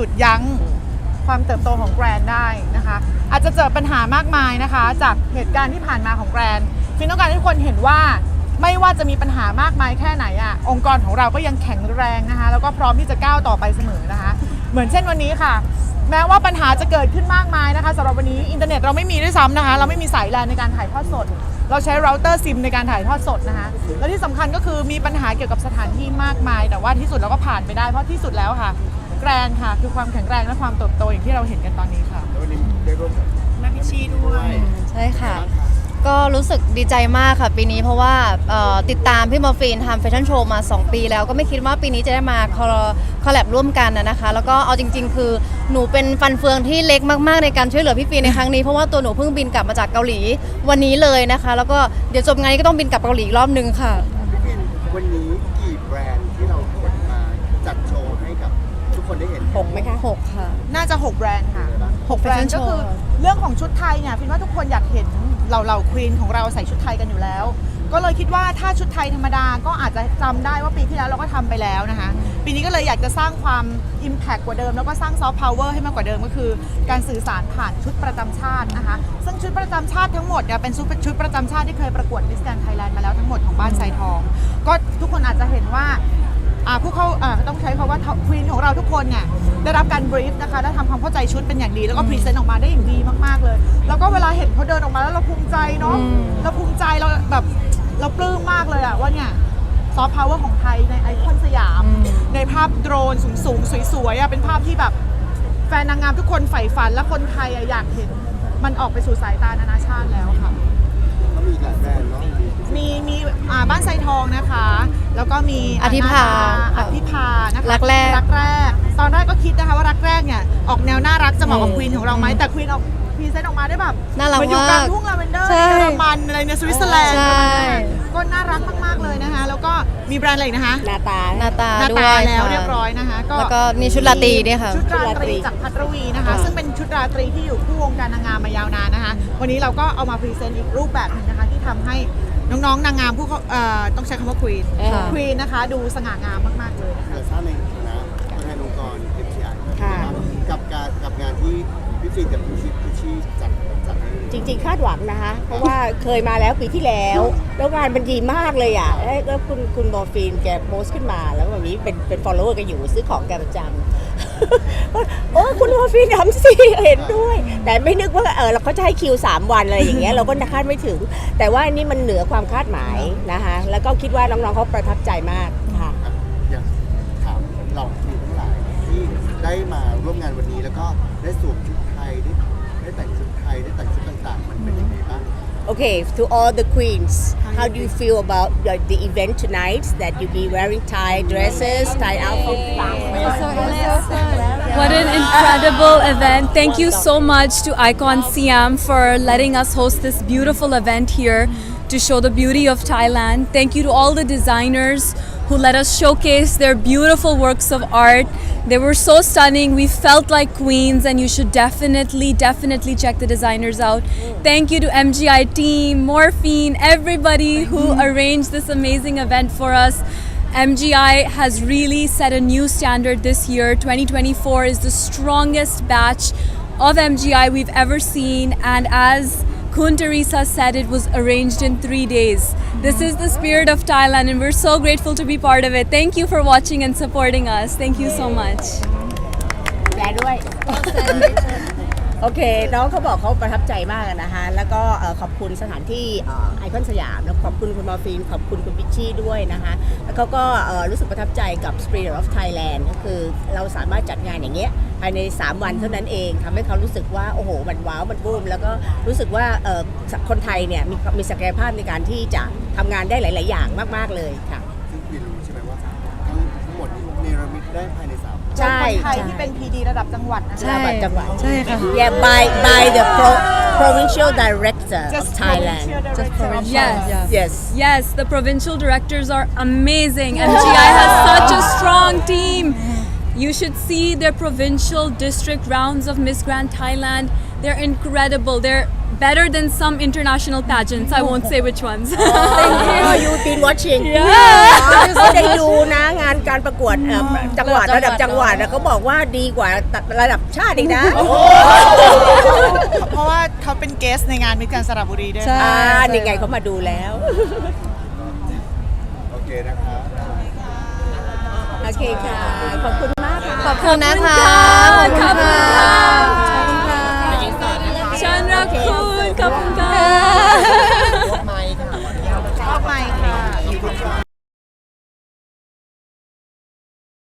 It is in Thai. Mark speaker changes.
Speaker 1: ยุดยั้งความเติบโตของแกรนได้นะคะ อาจจะเจอปัญหามากมายนะคะ จากเหตุการณ์ที่ผ่านมาของแกรนฟินต้องการให้ทุกคนเห็นว่าไม่ว่าจะมีปัญหามากมายแค่ไหนอะองค์กรของเราก็ยังแข็งแรงนะคะ แล้วก็พร้อมที่จะก้าวต่อไปเสมอนะคะ เหมือนเช่นวันนี้ค่ะ แม้ว่าปัญหาจะเกิดขึ้นมากมายนะคะสำหรับวันนี้อินเทอร์เน็ตเราไม่มีด้วยซ้ำนะคะ เราไม่มีสายแลนในการถ่ายทอดสด เราใช้เราเตอร์ซิมในการถ่ายทอดสดนะคะ และที่สำคัญก็คือมีปัญหาเกี่ยวกับสถานที่มากมาย แต่ว่าที่สุดเราก็ผ่านไปได้เพราะที่สุดแล้วค่ะแกรนค่ะ คือความแข็งแรงและความเติบโตอย่างที่เราเห็นกันตอนนี้ค่ะ
Speaker 2: แล้ววันนี้ได้ร่วมกับ
Speaker 1: แม่พิชชีด้วย
Speaker 3: ใช่ค่ะ ก็รู้สึกดีใจมากค่ะปีนี้เพราะว่าเอ่อติดตามพี่มอร์ฟีนทำแฟชั่นโชว์มา 2 ปีแล้วก็ไม่คิดว่าปีนี้จะได้มาคอลคอลแลบร่วมกันนะนะคะ แล้วก็เอาจริง ๆ คือหนูเป็นฟันเฟืองที่เล็กมากๆในการช่วยเหลือพี่ฟีนในครั้งนี้เพราะว่าตัวหนูเพิ่งบินกลับมาจากเกาหลีวันนี้เลยนะคะ แล้วก็เดี๋ยวจบงานนี้ก็ต้องบินกลับเกาหลีอีกรอบนึงค่ะ
Speaker 2: พี่ปินวันนี้กี่แบรนด์ที่เราขนมาจัดโชว์ให้กับทุกคนได้เห็น
Speaker 4: หกไหมคะ
Speaker 3: หกค่ะ
Speaker 1: น่าจะ6แบรนด์ค่ะ
Speaker 3: หก
Speaker 1: 6แบรนด์
Speaker 3: Fashion
Speaker 1: ก็คือ
Speaker 3: Show
Speaker 1: เรื่องของชุดไทยเนี่ยฟินว่าทุกคนอยากเห็นเหล่าเหล่าควีนของเราใส่ชุดไทยกันอยู่แล้ว ก็เลยคิดว่าถ้าชุดไทยธรรมดาก็อาจจะจำได้ว่าปีที่แล้วเราก็ทำไปแล้วนะคะ ปีนี้ก็เลยอยากจะสร้างความ Impact กว่าเดิม แล้วก็สร้างซอฟต์พาวเวอร์ให้มากกว่าเดิมก็คือ การสื่อสารผ่านชุดประจำชาตินะคะซึ่งชุดประจำชาติทั้งหมดเนี่ยเป็นชุดชุดประจำชาติที่เคยประกวดมิสแกรนไทยแลนด์มาแล้วทั้งหมดของบ้านไซทอง ก็ทุกคนอาจจะเห็นว่าอ่า ผู้เข้าอ่าต้องใช้คำว่าควีนของเราทุกคนเนี่ยได้รับการบรีฟนะคะได้ทำความเข้าใจชุดเป็นอย่างดี แล้วก็พรีเซนต์ออกมาได้อย่างดีมากๆเลย แล้วก็เวลาเห็นเขาเดินออกมาแล้วเราภูมิใจเนาะ
Speaker 3: อืม
Speaker 1: เราภูมิใจเราแบบเราปลื้มมากเลยอะว่าเนี่ยซอฟต์พาวเวอร์ของไทยในไอคอนสยาม ในภาพโดรนสูงๆ สวยๆอะเป็นภาพที่แบบแฟนนางงามทุกคนใฝ่ฝันและคนไทยอะอยากเห็นมันออกไปสู่สายตานานาชาติแล้วค่ะ
Speaker 2: ก็มีอีกหลายแบรนด์เนาะ
Speaker 1: มีมีอ่าบ้านไซทองนะคะ แล้วก็มี
Speaker 3: อธิภา
Speaker 1: อธิภานะคะ
Speaker 3: รักแรก
Speaker 1: รักแรก ตอนแรกก็คิดนะคะว่ารักแรกเนี่ยออกแนวน่ารักจะเหมาะกับ
Speaker 3: อืม
Speaker 1: ควีนของเราไหมแต่ควีนออกพรีเซนต์ออกมาได้แบบ
Speaker 3: น่ารัก
Speaker 1: เหมือนอยู่กลาง
Speaker 3: มาก
Speaker 1: ทุ่งลาเวนเดอร์
Speaker 3: ใช่
Speaker 1: เยอรมันอะไรในสวิตเซอร์แลนด์
Speaker 3: ใช่
Speaker 1: ก็น่ารักมากๆเลยนะคะ แล้วก็มีแบรนด์อะไรอีกนะคะ
Speaker 4: นาตา
Speaker 3: หน้าตา
Speaker 1: หน้า
Speaker 3: ด้
Speaker 1: ตา
Speaker 3: วย
Speaker 1: แล้ว
Speaker 3: ค่ะ
Speaker 1: เรียบร้อยนะคะ
Speaker 3: แล้วก็มีชุดราตรีด้วยค่ะ
Speaker 1: ชุดราตรี
Speaker 4: ชุดราตรี
Speaker 1: จากพัทรวีนะคะ
Speaker 4: อ่า
Speaker 1: ซึ่งเป็นชุดราตรีที่อยู่คู่วงการนางงามมายาวนานนะคะ วันนี้เราก็เอามาพรีเซนต์อีกรูปแบบหนึงนะคะที่ทำให้ น้องๆนางงามผู้เข้าเอ่อต้องใช้คำว่าควีน
Speaker 4: เออ
Speaker 1: ควีนนะคะ ดูสง่างามมากๆเลยนะคะ
Speaker 2: เดี๋ยวทราบในฐานะตัวแทนองค์กร FTI
Speaker 4: ค่ะ
Speaker 2: กับการกับงานที่พี่ฟินกับพี่ชิพี่ชีจัดจัดให้
Speaker 4: จริงๆ คาดหวังนะคะ เพราะว่าเคยมาแล้วปีที่แล้ว แล้วงานมันดีมากเลยอะแล้วแล้วคุณคุณมอร์ฟีนแกโพสต์ขึ้นมา แล้ววันนี้เป็นเป็น follower กันอยู่ซื้อของแกประจำ โอ้คุณมอร์ฟีนทำสิเห็นด้วย แต่ไม่นึกว่าเออเราเขาจะให้คิว 3 วันอะไรอย่างเงี้ยเราก็คาดไม่ถึง แต่ว่านี่มันเหนือความคาดหมายนะคะแล้วก็คิดว่าน้องๆเขาประทับใจมากค่ะ
Speaker 2: อยากถามเหล่าครูทั้งหลายที่ได้มาร่วมงานวันนี้แล้วก็ได้สวมชุดไทยได้ได้แต่งชุดไทยได้แต่งชุด
Speaker 4: Okay, to all the queens, how do you feel about the, the event tonight? That you be wearing Thai dresses, Thai outfits?
Speaker 5: What an incredible event. Thank you so much to Icon Siam for letting us host this beautiful event here to show the beauty of Thailand. Thank you to all the designers who let us showcase their beautiful works of art. They were so stunning. We felt like queens, and you should definitely, definitely check the designers out. Thank you to MGI team, Morphine, everybody who arranged this amazing event for us. MGI has really set a new standard this year. 2024 is the strongest batch of MGI we've ever seen, and as Kun Teresa said, it was arranged in three days. This is the spirit of Thailand, and we're so grateful to be part of it. Thank you for watching and supporting us. Thank you so much.
Speaker 4: แปลด้วย โอเค น้องเขาบอกเขาประทับใจมากนะคะแล้วก็ขอบคุณสถานที่ไอคอนสยามแล้วขอบคุณคุณมอร์ฟีนขอบคุณคุณพิชชี่ด้วยนะคะแล้วเขาก็รู้สึกประทับใจกับ Spirit of Thailand ก็คือเราสามารถจัดงานอย่างเงี้ยภายใน 3 วันเท่านั้นเองทำให้เขารู้สึกว่า โอ้โห มันว้าว มันบูม แล้วก็รู้สึกว่าคนไทยเนี่ยมีมีศักยภาพในการที่จะทำงานได้หลาย ๆ อย่างมาก ๆ เลยค่ะ
Speaker 2: ซึ่งฟินรู้ใช่ไหมว่าทั้งทั้งหมดนี้เนรมิตได้ภาย
Speaker 1: ไทย
Speaker 4: ใช่
Speaker 1: ที่เป็น PD ระดับจังหวัดนะคะ
Speaker 4: ระดับจังหวัด
Speaker 3: ใช่ค่ะ
Speaker 4: Yeah by by the pro- provincial director of
Speaker 1: Just
Speaker 4: Thailand
Speaker 1: provincial
Speaker 3: Just
Speaker 1: director of
Speaker 3: provincial,
Speaker 1: Thailand.
Speaker 3: yeah.
Speaker 4: Yes
Speaker 5: Yes, the provincial directors are amazing. MGI has such a strong team. You should see their provincial district rounds of Miss Grand Thailand. They're incredible. They're better than some international pageants. I won't say which ones.
Speaker 4: อ๋อ you been watching อ๋อเขาได้ดูนะงานการประกวดเอ่อจังหวัดระดับจังหวัดนะเขาบอกว่าดีกว่าระดับชาติอีกนะ
Speaker 1: เพราะว่าเขาเป็นเกสในงานมิตรการสระบุรีด้วย
Speaker 3: ใช่
Speaker 4: อ่านี่ไงเขามาดูแล้ว
Speaker 2: โอเคนะครับ
Speaker 4: โอเคค่ะ ขอบคุณมากค่ะ
Speaker 3: ขอบคุณนะคะ
Speaker 5: ขอบคุณค่ะ Yeah.